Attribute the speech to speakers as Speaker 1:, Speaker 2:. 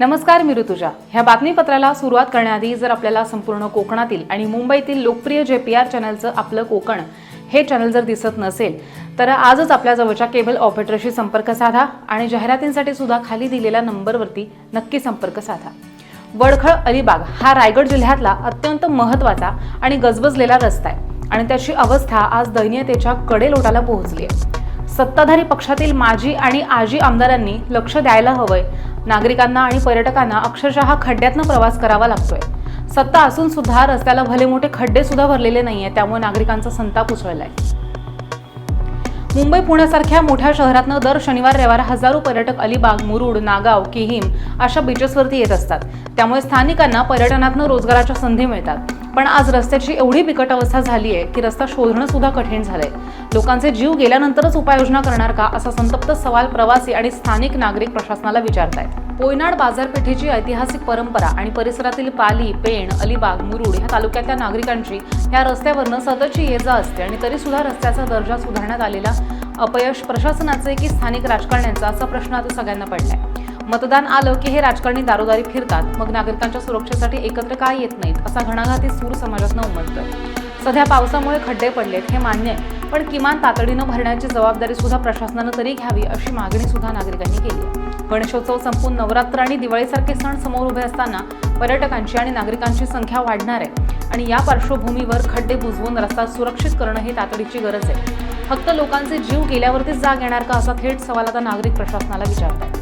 Speaker 1: नमस्कार मी ऋतुजा. ह्या बातमीपत्राला सुरुवात करण्याआधी जर आपल्याला संपूर्ण कोकणातील आणि मुंबईतील लोकप्रिय जे पी आर चॅनलचं आपलं कोकण हे चॅनल जर दिसत नसेल तर आजच आपल्या जवळच्या केबल ऑपरेटरशी संपर्क साधा आणि जाहिरातींसाठी सुद्धा खाली दिलेल्या नंबरवरती नक्की संपर्क साधा. वडखळ अलिबाग हा रायगड जिल्ह्यातला अत्यंत महत्त्वाचा आणि गजबजलेला रस्ता आहे आणि त्याची अवस्था आज दयनीयतेच्या कडेलोटाला पोहोचली आहे. सत्ताधारी पक्षातील माजी आणि आजी आमदारांनी लक्ष द्यायला हवंय. नागरिकांना आणि पर्यटकांना अक्षरशः खड्ड्यातनं प्रवास करावा लागतोय. सत्ता असून सुद्धा रस्त्याला भले मोठे खड्डे सुद्धा भरलेले नाहीये त्यामुळे नागरिकांचा संताप उसळलाय. मुंबई पुण्यासारख्या मोठ्या शहरातनं दर शनिवार रविवार हजारो पर्यटक अलिबाग मुरुड नागाव किहीम अशा बीचेसवरती येत असतात. त्यामुळे स्थानिकांना पर्यटनातनं रोजगाराच्या संधी मिळतात. पण आज रस्त्याची एवढी बिकट अवस्था झाली आहे की रस्ता शोधणं सुद्धा कठीण झालंय. लोकांचे जीव गेल्यानंतरच उपाययोजना करणार का असा संतप्त सवाल प्रवासी आणि स्थानिक नागरिक प्रशासनाला विचारतायत. कोयनाड बाजारपेठेची ऐतिहासिक परंपरा आणि परिसरातील पाली पेण अलिबाग मुरुड ह्या तालुक्यातल्या नागरिकांची या रस्त्यावरनं सततची ये जा असते आणि तरी सुद्धा रस्त्याचा दर्जा सुधारण्यात आलेला अपयश प्रशासनाचे की स्थानिक राजकारण्यांचा? असा प्रश्न आता सगळ्यांना पडलाय. मतदान आलं की हे राजकारणी दारोदारी फिरतात. मग नागरिकांच्या सुरक्षेसाठी एकत्र का येत नाहीत? असा घणाघाती सूर समाजातनं उमटतोय. सध्या पावसामुळे खड्डे पडलेत हे मान्य आहे. पण किमान तातडीनं भरण्याची जबाबदारी सुद्धा प्रशासनानं तरी घ्यावी अशी मागणी सुद्धा नागरिकांनी केली आहे. गणेशोत्सव संपून नवरात्र आणि दिवाळीसारखे सण समोर उभे असताना पर्यटकांची आणि नागरिकांची संख्या वाढणार आहे. आणि या पार्श्वभूमीवर खड्डे बुजवून रस्ता सुरक्षित करणं ही तातडीची गरज आहे. फक्त लोकांचे जीव गेल्यावरतीच जाग येणार का असा थेट सवाल आता नागरिक प्रशासनाला विचारतात